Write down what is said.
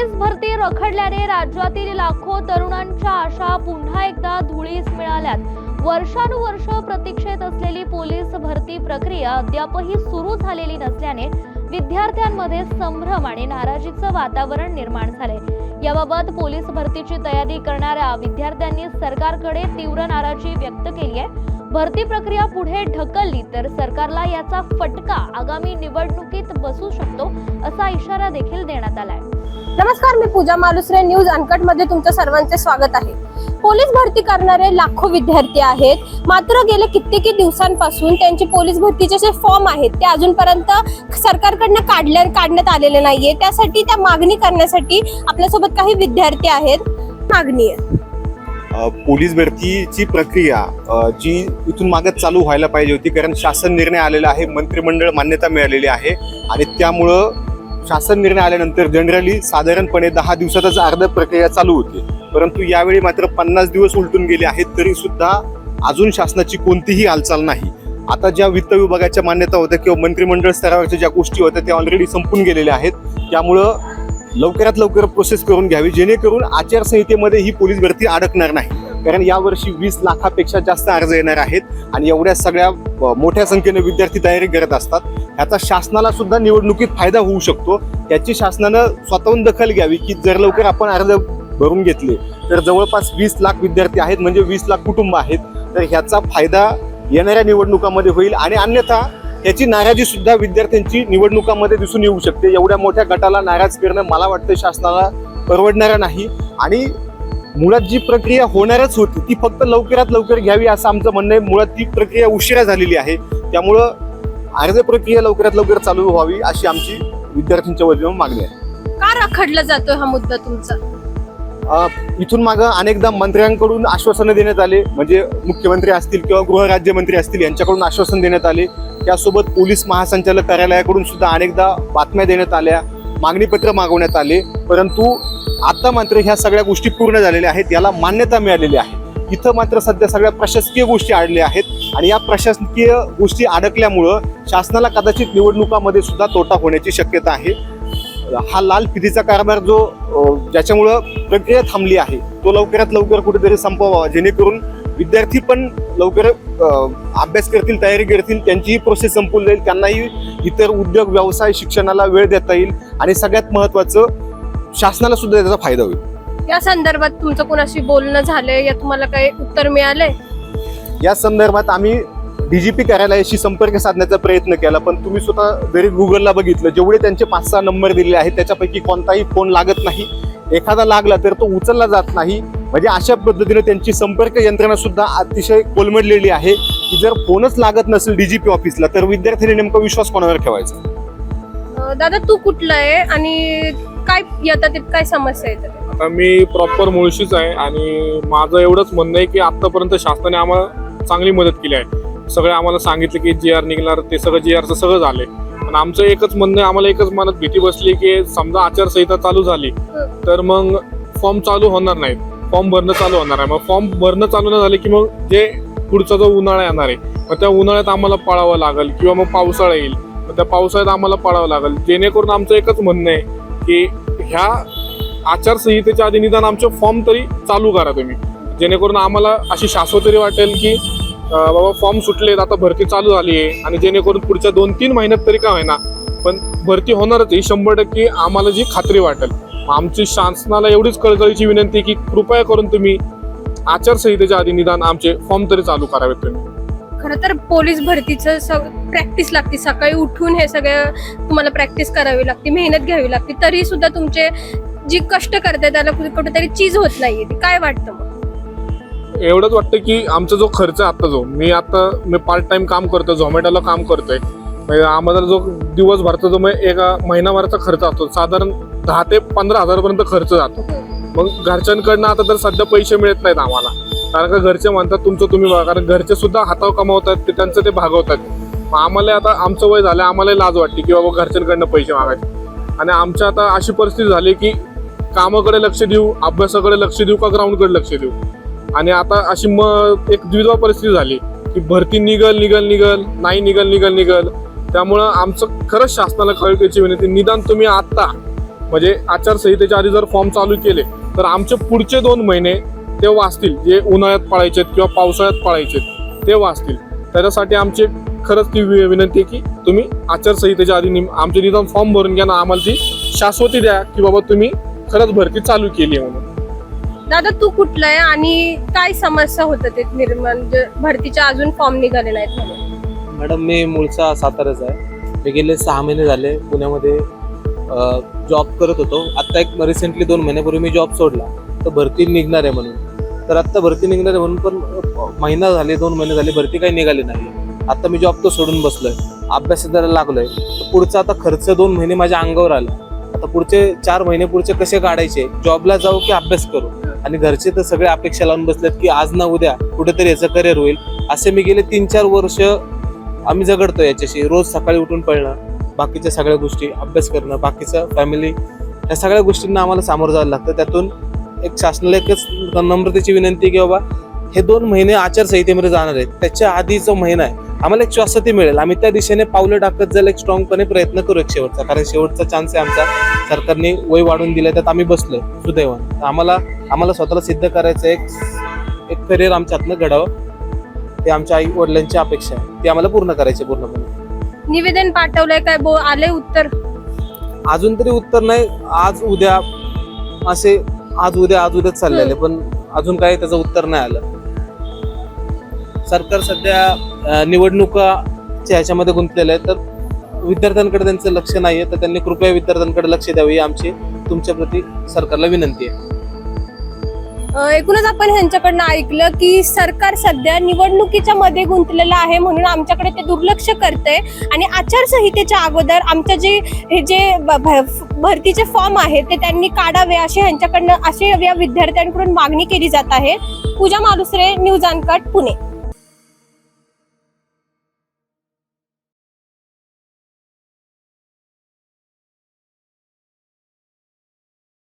Police भरती रखडल्याने राज्यातील लाखो तरुणांच्या आशा पुन्हा एकदा धुळीस मिळाल्यात. वर्षानुवर्ष प्रतीक्षेत असलेली पोलीस भरती प्रक्रिया अद्यापही सुरू झालेली नसल्याने विद्यार्थ्यांमध्ये संभ्रम आणि नाराजीचं वातावरण निर्माण झाले याबाबत पोलीस भरतीची तयारी करणाऱ्या विद्यार्थ्यांनी सरकारकडे तीव्र नाराजी व्यक्त केली आहे. भरती प्रक्रिया पुढे ढकलली तर सरकारला याचा फटका आगामी निवडणुकीत बसू शकतो असा इशारा देखील देण्यात आलाय. नमस्कार मी पूजा मालुसरे न्यूज अनकटमध्ये तुमचं सर्वांचे स्वागत आहे. पोलीस भरती करणारे लाखो विद्यार्थी आहेत. मात्र गेले कित्येकी दिवसांपासून त्यांचे पोलीस भरतीचे जे फॉर्म आहेत ते अजूनपर्यंत सरकारकडनं काढल्या काढण्यात आलेले नाहीये. त्यासाठी त्या मागणी करण्यासाठी आपल्यासोबत काही विद्यार्थी आहेत. मागणी आहे. पोलीस भरतीची प्रक्रिया जी इथून मागे चालू व्हायला पाहिजे होती कारण शासन निर्णय आलेला आहे मंत्रिमंडळ मान्यता मिळालेली आहे. आणि त्यामुळं शासन निर्णय आल्यानंतर जनरली साधारणपणे दहा दिवसातच अर्ध प्रक्रिया चालू होती. परंतु यावेळी मात्र पन्नास दिवस उलटून गेले आहेत तरी सुद्धा अजून शासनाची कोणतीही हालचाल नाही. आता ज्या वित्त विभागाच्या मान्यता होत्या किंवा मंत्रिमंडळ स्तरावरच्या ज्या गोष्टी होत्या त्या ऑलरेडी संपून गेलेल्या आहेत. त्यामुळं लवकरात लवकर प्रोसेस करून घ्यावी जेणेकरून आचारसंहितेमध्ये ही पोलीस भरती अडकणार नाही. कारण यावर्षी वीस लाखापेक्षा जास्त अर्ज येणार आहेत आणि एवढ्या सगळ्या मोठ्या संख्येने विद्यार्थी तयारी करत असतात. याचा शासनाला सुद्धा निवडणुकीत फायदा होऊ शकतो. याची शासनानं स्वतःहून दखल घ्यावी की जर लवकर आपण अर्ज भरून घेतले तर जवळपास वीस लाख विद्यार्थी आहेत म्हणजे वीस लाख कुटुंब आहेत. तर ह्याचा फायदा येणाऱ्या निवडणुकामध्ये होईल आणि अन्यथा याची नाराजी सुद्धा विद्यार्थ्यांची निवडणुकामध्ये दिसून येऊ शकते. एवढ्या मोठ्या गटाला नाराज करणं मला वाटतं शासनाला परवडणारं नाही. आणि मुळात जी प्रक्रिया होणारच होती ती फक्त लवकरात लवकर घ्यावी असं आमचं म्हणणं आहे. मुळात ती प्रक्रिया उशिरा झालेली आहे. त्यामुळं अर्ज प्रक्रिया लवकरात लवकर चालू व्हावी अशी आमची विद्यार्थ्यांच्या वतीनं मागणी आहे. का रखडला जातोय हा मुद्दा तुमचा? अ, इथून मागं अनेकदा मंत्र्यांकडून आश्वासनं देण्यात आले म्हणजे मुख्यमंत्री असतील किंवा गृहराज्यमंत्री असतील यांच्याकडून आश्वासन देण्यात आले. त्यासोबत पोलीस महासंचालक कार्यालयाकडून सुद्धा अनेकदा बातम्या देण्यात आल्या मागणीपत्र मागवण्यात आले. परंतु आता मात्र ह्या सगळ्या गोष्टी पूर्ण झालेल्या आहेत याला मान्यता मिळालेली आहे. इथं मात्र सध्या सगळ्या प्रशासकीय गोष्टी अडल्या आहेत. आणि या प्रशासकीय गोष्टी अडकल्यामुळं शासनाला कदाचित निवडणुकामध्ये सुद्धा तोटा होण्याची शक्यता आहे. हा लाल फितीचा कारभार जो ज्याच्यामुळं प्रक्रिया थांबली आहे तो लवकरात लवकर कुठेतरी संपवावा. जेणेकरून विद्यार्थी पण लवकर अभ्यास करतील तयारी करतील त्यांचीही प्रोसेस संपून जाईल त्यांनाही इतर उद्योग व्यवसाय शिक्षणाला वेळ देता येईल आणि सगळ्यात महत्त्वाचं शासनाला सुद्धा त्याचा फायदा होईल. या संदर्भात तुमचं कोणाशी बोलणं झालंय? या तुम्हाला काही उत्तर मिळालंय? या संदर्भात आम्ही डीजीपी कार्यालयाशी संपर्क साधण्याचा प्रयत्न केला पण तुम्ही स्वतः जरी गुगलला बघितलं जेवढे त्यांचे पाच सहा नंबर दिलेले आहेत त्याच्यापैकी कोणताही फोन लागत नाही. एखादा लागला तर तो उचलला जात नाही. म्हणजे अशा पद्धतीने त्यांची संपर्क यंत्रणा सुद्धा अतिशय कोलमडलेली आहे की जर फोनच लागत नसेल डीजीपी ऑफिसला तर विद्यार्थ्यांनी नेमका विश्वास कोणावर ठेवायचा? दादा तू कुठला आहे? आणि काय येतात काय समस्या येतात आता मी प्रॉपर मुळशीच आहे आणि माझं एवढंच म्हणणं आहे की आतापर्यंत शासनाने आम्हाला चांगली मदत केली आहे. सगळे आम्हाला सांगितलं की जी आर निघणार ते सगळं जी आरचं सगळं झालंय. पण आमचं एकच म्हणणं आहे आम्हाला एकच मनात भीती बसली की समजा आचारसंहिता चालू झाली तर मग फॉर्म चालू होणार नाहीत. फॉर्म भरणं चालू होणार आहे. मग फॉर्म भरणं चालू न झालं की मग जे पुढचा जो उन्हाळा येणार आहे मग त्या उन्हाळ्यात आम्हाला पळावं लागेल किंवा मग पावसाळा येईल. मग त्या पावसाळ्यात आम्हाला पळावं लागेल. जेणेकरून आमचं एकच म्हणणं आहे की ह्या आचारसंहितेच्या आधी निदान आमचे फॉर्म तरी चालू करा तुम्ही. जेणेकरून आम्हाला अशी शाश्वतरी वाटेल की बाबा फॉर्म सुटलेत आता भरती चालू झाली आहे आणि जेणेकरून पुढच्या दोन तीन महिन्यात तरी काय होईना पण भरती होणारच ही शंभर टक्के आम्हाला जी खात्री वाटेल. आमची शासनाला एवढीच कळकळीची विनंती की कृपया करून तुम्ही आचारसंहितेच्या आधी निदान आमचे फॉर्म तरी चालू करावेत तुम्ही. खरं तर पोलीस भरतीचं सग प्रॅक्टिस लागते. सकाळी उठून हे सगळं तुम्हाला प्रॅक्टिस करावी लागते मेहनत घ्यावी लागते. तरी सुद्धा तुमचे जी कष्ट करते त्याला कुठे- कुठेतरी चीज होत नाहीये. ती काय वाटतं मग? एवढंच वाटतं की आमचा जो खर्च आहे आता जो मी आता मी पार्ट टाइम काम करतोय झोमॅटोला काम करतोय. म्हणजे आम्हाला जो दिवसभरचा जो एका महिनाभराचा खर्च असतो साधारण दहा ते पंधरा हजारपर्यंत खर्च जातो. मग घरच्यांकडनं आता तर सध्या पैसे मिळत नाहीत आम्हाला. कारण का घरचे म्हणतात तुमचं तुम्ही बघा कारण घरचे सुद्धा हातावर कमावतात ते त्यांचं ते भागवतात. मग आम्हाला आता आमचं वय झालं आम्हाला लाज वाटते की बाबा घरच्यांकडनं पैसे मागायचे. आणि आमच्या आता अशी परिस्थिती झाली की कामाकडे लक्ष देऊ अभ्यासाकडे लक्ष देऊ का ग्राउंडकडे लक्ष देऊ? आणि आता अशी मग एक द्विधा परिस्थिती झाली की भरती निघल निघल निघल नाही निघल निघल निघल. त्यामुळं आमचं खरंच शासनाला कळकळीची विनंती निदान तुम्ही आत्ता म्हणजे आचारसंहितेच्या आधी जर फॉर्म चालू केले तर आमचे पुढचे दोन महिने ते वाचतील जे उन्हाळ्यात पाळायचे किंवा पावसाळ्यात पाळायचे ते वाचतील. त्याच्यासाठी आमची खरंच ती विनंती आहे की तुम्ही आचारसंहितेच्या आधी आमचे निदान फॉर्म भरून घ्या ना आम्हाला ती शाश्वती द्या की बाबा तुम्ही खरंच भरती चालू केली आहे म्हणून. दादा तू कुठला आहे आणि काय समस्या होतं ते निर्माण? म्हणजे भरतीच्या अजून फॉर्म निघाले नाहीत म्हणून. मॅडम मी मूळचा साताराचा आहे. मी गेले सहा महिने झाले पुण्यामध्ये जॉब करत होतो. आत्ता एक रिसेंटली दोन महिन्यापूर्वी मी जॉब सोडला. तर भरती निघणार आहे म्हणून. तर आत्ता भरती निघणार आहे म्हणून पण महिना झाले दोन महिने झाले भरती काही निघाली नाही. आता मी जॉब तर सोडून बसलोय. अभ्यास करायला लागलोय. तर पुढचा आता खर्च दोन महिने माझ्या अंगावर आला. तर पुढचे चार महिने पुढचे कसे काढायचे? जॉबला जाऊ की अभ्यास करू? आणि घरचे तर सगळे अपेक्षा लावून बसलेत की आज ना उद्या कुठेतरी याचं करिअर होईल. असे मी गेले तीन चार वर्ष आम्ही झगडतो याच्याशी. रोज सकाळी उठून पळणं बाकीच्या सगळ्या गोष्टी अभ्यास करणं बाकीचं फॅमिली या सगळ्या गोष्टींना आम्हाला सामोरं जायला लागतं. त्यातून एक शासनाला एकच नम्रतेची विनंती की बाबा हे दोन महिने आचारसंहितेमध्ये जाणार आहेत. त्याच्या आधीचा महिना आहे. आम्हाला एक श्वासती मिळेल. आम्ही त्या दिशेने पावलं टाकत जायला एक स्ट्रॉंगपणे प्रयत्न करू एक शेवटचा. कारण शेवटचा चान्स आहे आमचा. सरकारने वय वाढून दिलं त्यात आम्ही बसलोय सुदैवान. आम्हाला आम्हाला स्वतःला सिद्ध करायचं एक एक करिअर आमच्या हातनं घडावं. ते आमच्या आई वडिलांची अपेक्षा आहे. ती आम्हाला पूर्ण करायची पूर्णपणे. निवेदन पाठवलंय काय? बो आले उत्तर. अजून तरी उत्तर नाही. आज उद्या असे आज उद्या आज उद्याच चाललेले पण अजून काही त्याचं उत्तर नाही आलं. सरकार सध्या निवडणुकाच्या ह्याच्यामध्ये गुंतलेलं आहे तर विद्यार्थ्यांकडे त्यांचं लक्ष नाहीये तर त्यांनी कृपया विद्यार्थ्यांकडे लक्ष द्यावे ही आमची तुमच्या प्रती सरकारला विनंती आहे. एकूणच आपण ह्यांच्याकडनं ऐकलं की सरकार सध्या निवडणुकीच्या मध्ये गुंतलेलं आहे म्हणून आमच्याकडे ते दुर्लक्ष करतंय. आणि आचारसंहितेच्या अगोदर आमच्या जे हे जे भरतीचे फॉर्म आहेत ते त्यांनी काढावे असे ह्यांच्याकडनं असे या विद्यार्थ्यांकडून मागणी केली जात आहे. Pooja Malusare news uncut Pune.